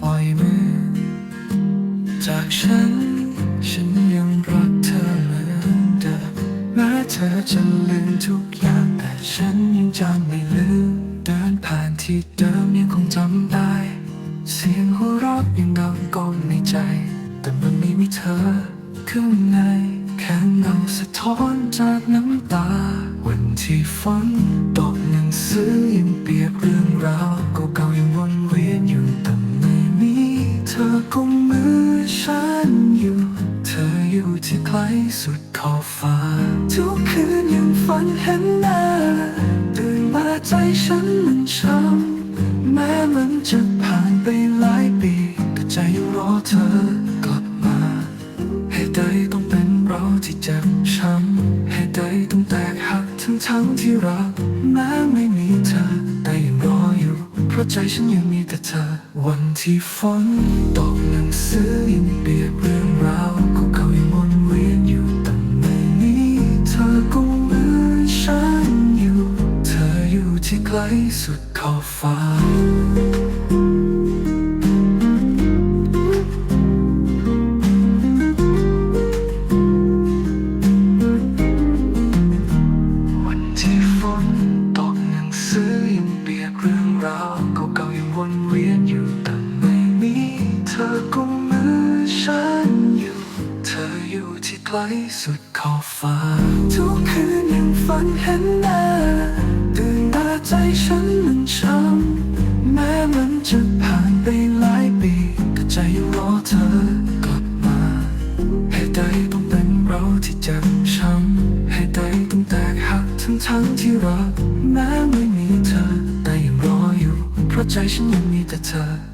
ปล่อยมือ จากฉัน ฉันยังรักเธอเหมือนเดิมแม้เธอจะลืมทุกอย่างแต่ฉันยังจำไม่ลืม เดินผ่านที่เดิมยังคงจำได้ เสียงหัวเราะยังดังก้องในใจ แต่มันไม่มีเธอข้างในแค่เงาสะท้อนจากน้ำตา วันที่ฝนตกหนังสือยังเปียกเรื่องราว กุมมือฉันอยู่ เธออยู่ที่ไกลสุดขอบฟ้า ทุกคืนยังฝันเห็นหน้าตื่นมาใจฉันมันช้ำแม้มันจะผ่านไปหลายปีแต่ใจยังรอเธอกลับมา ให้ใดต้องเป็นเราที่เจ็บช้ำให้ใดต้องแตกหักทั้งทั้งที่รักแม้ไม่มีเธอแต่ยัง รออยู่เพราะใจฉันยังมีแต่เธอ วันที่ฝนตกหนังสือยังเปียกเรื่องราวเก่ายังวนเวียนอยู่แต่ไม่มีเธอกุมมือฉันอยู่ เธออยู่ที่ไกลสุดขอบฟ้า ไกลสุดขอบฟ้า ทุกคืนยังฝันเห็นหน้าตื่นมาใจฉันมันช้ำแม้มันจะผ่านไปหลายปีแต่ใจยังรอเธอกลับมาให้ใดต้องเป็นเราที่เจ็บช้ำให้ใดต้องแตกหักทั้งทั้งที่รักแม้ไม่มีเธอแต่ยังรออยู่ เพราะใจฉันยังมีแต่เธอ